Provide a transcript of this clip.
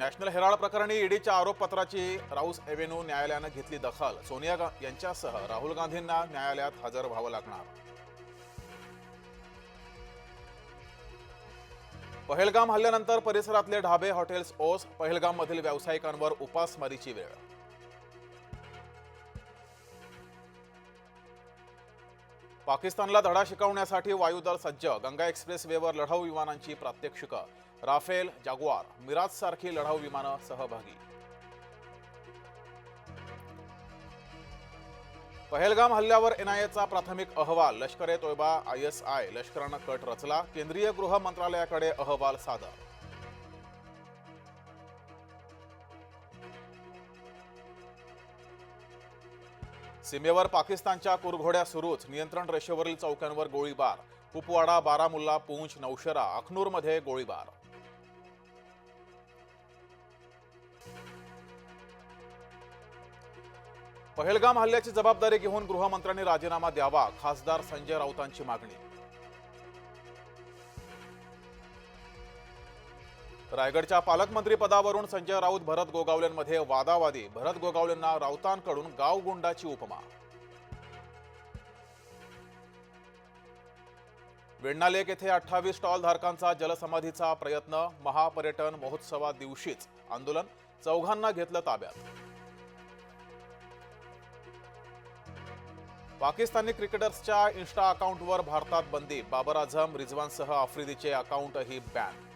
National Herald प्रकरणी ईडीच्या आरोपपत्राची राऊस avenue न्यायालयानं घेतली दखल. सोनिया गा- यांच्यासह राहुल गांधींना न्यायालयात हजर व्हावं लागणार. पहलगाम हल्ल्यानंतर परिसरातले ढाबे हॉटेल्स ओस पहलगाममधील व्यावसायिकांवर उपासमारीची वेळ. पाकिस्तानला धडा शिकवण्यासाठी वायुदल सज्ज गंगा एक्सप्रेस वेवर लढाऊ विमानांची प्रात्यक्षिकं राफेल जाग्वार मिराज सारखी लढाऊ विमानं सहभागी. पहलगाम हल्ल्यावर एनआयएचा प्राथमिक अहवाल Lashkar e Taiba I S I लष्करानं कट रचला केंद्रीय गृह मंत्रालयाकडे अहवाल सादर. सीमेवर पाकिस्तानच्या कुरघोड्या सुरूच नियंत्रण रेषेवरील चौक्यांवर गोळीबार. कुपवाडा बारामुल्ला पूंछ नौशेरा अखनूरमध्ये गोळीबार. पहलगाम हल्ल्याची जबाबदारी घेऊन गृहमंत्र्यांनी राजीनामा द्यावा खासदार संजय राऊतांची मागणी. रायगडच्या पालकमंत्री पदावरून संजय राऊत भरत गोगावलेंमध्ये वादावादी. भरत गोगावलेंना राऊतांकडून गावगुंडाची उपमा. वेण्णालेक येथे अठ्ठावीस स्टॉलधारकांचा जलसमाधीचा प्रयत्न. महापर्यटन महोत्सवा दिवशीच. आंदोलन चौघांना घेतलं ताब्यात. पाकिस्तानी क्रिकेटर्सच्या इन्स्टा अकाउंटवर भारतात बंदी. बाबर आझम रिझवानसह आफ्रिदीचे अकाउंटही बॅन.